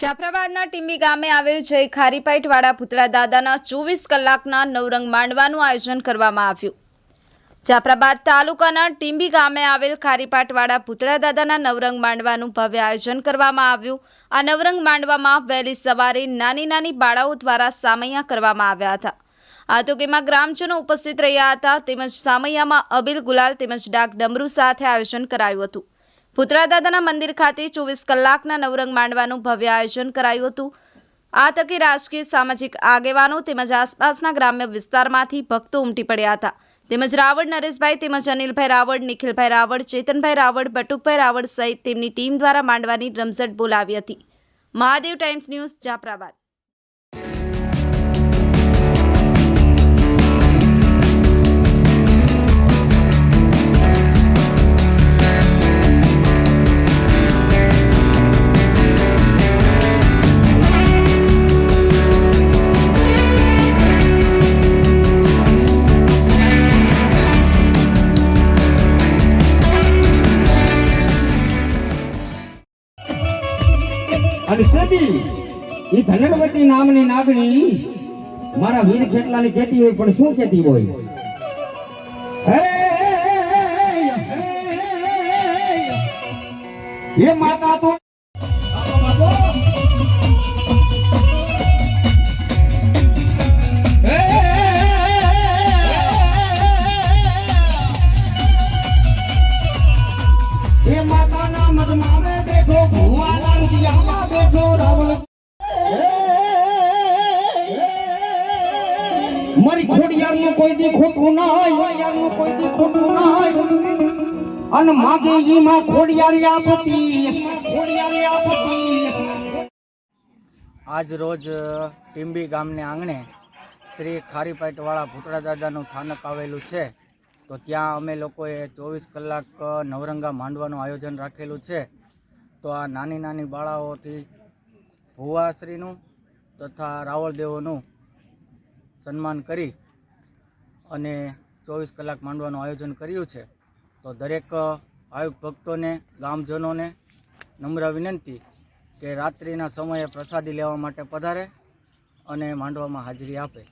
જાફરાબાદના ટીંબી ગામે આવેલ જય ખારીપાઈટવાળા ભૂતળા દાદાના ચોવીસ કલાકના નવરંગ માંડવાનું આયોજન કરવામાં આવ્યું. જાફરાબાદ તાલુકાના ટીંબી ગામે આવેલ ખારીપાટવાળા ભૂતળા દાદાના નવરંગ માંડવાનું ભવ્ય આયોજન કરવામાં આવ્યું. આ નવરંગ માંડવામાં વહેલી સવારે નાની નાની બાળાઓ દ્વારા સામૈયા કરવામાં આવ્યા હતા. આ તોકેમાં ગ્રામજનો ઉપસ્થિત રહ્યા હતા તેમજ સામૈયામાં અબિલ ગુલાલ તેમજ ડાક ડમરૂ સાથે આયોજન કરાયું હતું. પુતળા દાદાના મંદિર ખાતે ચોવીસ કલાકના નવરંગ માંડવાનું ભવ્ય આયોજન કરાયું હતું. આ તકે રાજકીય, સામાજિક આગેવાનો તેમજ આસપાસના ગ્રામ્ય વિસ્તારમાંથી ભક્તો ઉમટી પડ્યા હતા. તેમજ રાવળ નરેશભાઈ તેમજ અનિલભાઈ રાવળ, નિખિલભાઈ રાવળ, ચેતનભાઈ રાવળ, બટુકભાઈ રાવળ સહિત તેમની ટીમ દ્વારા માંડવાની રમઝટ બોલાવી હતી. Mahadev Times News Jafrabad. અને તેથી એ ધનવતી નામની નાગણી મારા વીર ખેટલાની કેતી હોય પણ શું કેતી હોય હે માતા તો એ માતાના મદમાં મેં બેઠો દિયામાં બેઠો રાવણ કોઈ દી ખોટું ના હોયનું કોઈ દી ખોટું ના હોય. અને માગે ઈ માં ખોડિયારી આપતી ખોડિયારી આપતી. આજ રોજ ટીંબી ગામને આંગણે શ્રી ખારીપાટવાળા ભૂતળા દાદાનું સ્થાનક આવેલું છે. તો ત્યાં અમે લોકોએ ચોવીસ કલાક નવરંગા માંડવાનું આયોજન રાખેલું છે. તો આ નાની નાની બાળાઓથી ભુવાશ્રીનું તથા રાવળદેવોનું સન્માન કરી અને ચોવીસ કલાક માંડવાનું આયોજન કર્યું છે. તો દરેક આયુક ભક્તોને, ગામજનોને નમ્ર વિનંતી કે રાત્રિના સમયે પ્રસાદી લેવા માટે પધારે અને માંડવામાં હાજરી આપે.